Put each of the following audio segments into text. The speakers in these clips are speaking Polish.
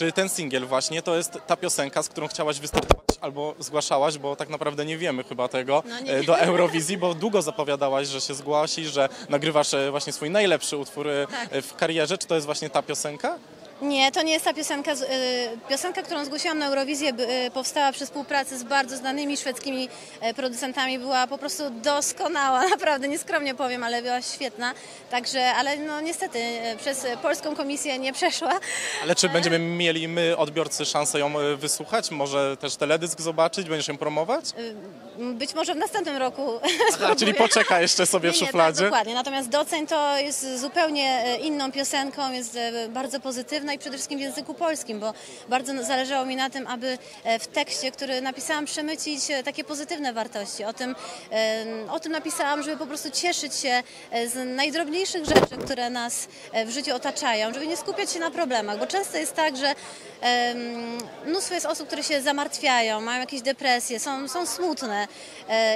Czy ten singiel właśnie to jest ta piosenka, z którą chciałaś wystartować albo zgłaszałaś, bo tak naprawdę nie wiemy chyba tego, No e, do Eurowizji, bo długo zapowiadałaś, że się zgłosisz, że nagrywasz e, właśnie swój najlepszy utwór e, Tak. w karierze. Czy to jest właśnie ta piosenka? Nie, to nie jest ta piosenka. y, Piosenka, którą zgłosiłam na Eurowizję, y, powstała przy współpracy z bardzo znanymi szwedzkimi e, producentami. Była po prostu doskonała, naprawdę nieskromnie powiem, ale była świetna. Także, ale no niestety e, przez polską komisję nie przeszła. Ale czy będziemy mieli my, odbiorcy, szansę ją e, wysłuchać? Może też teledysk zobaczyć? Będziesz ją promować? Być może w następnym roku. Aha, czyli poczeka jeszcze sobie w Nie, nie, szufladzie? Tak, dokładnie. Natomiast Doceń to jest zupełnie e, inną piosenką, jest e, bardzo pozytywna i przede wszystkim w języku polskim, bo bardzo zależało mi na tym, aby e, w tekście, który napisałam, przemycić takie pozytywne wartości. O tym, o tym napisałam, żeby po prostu cieszyć się z najdrobniejszych rzeczy, które nas w życiu otaczają, żeby nie skupiać się na problemach, bo często jest tak, że mnóstwo jest osób, które się zamartwiają, mają jakieś depresje, są, są smutne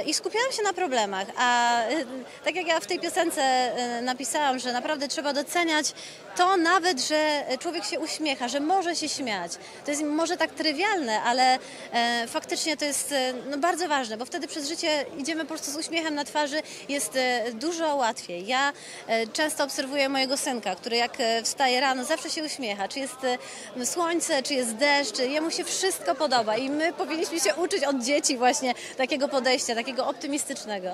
i skupiają się na problemach, a e, tak jak ja w tej piosence e, napisałam, że naprawdę trzeba doceniać to nawet, że człowiek się uśmiecha, że może się śmiać. To jest może tak trywialne, ale e, faktycznie to jest e, no, bardzo ważne, bo wtedy przez życie idziemy po prostu z uśmiechem na twarzy, jest e, dużo łatwiej. Ja e, często obserwuję mojego synka, który jak e, wstaje rano, zawsze się uśmiecha. Czy jest e, słońce, czy jest deszcz, jemu się wszystko podoba i my powinniśmy się uczyć od dzieci właśnie takiego podejścia, takiego optymistycznego.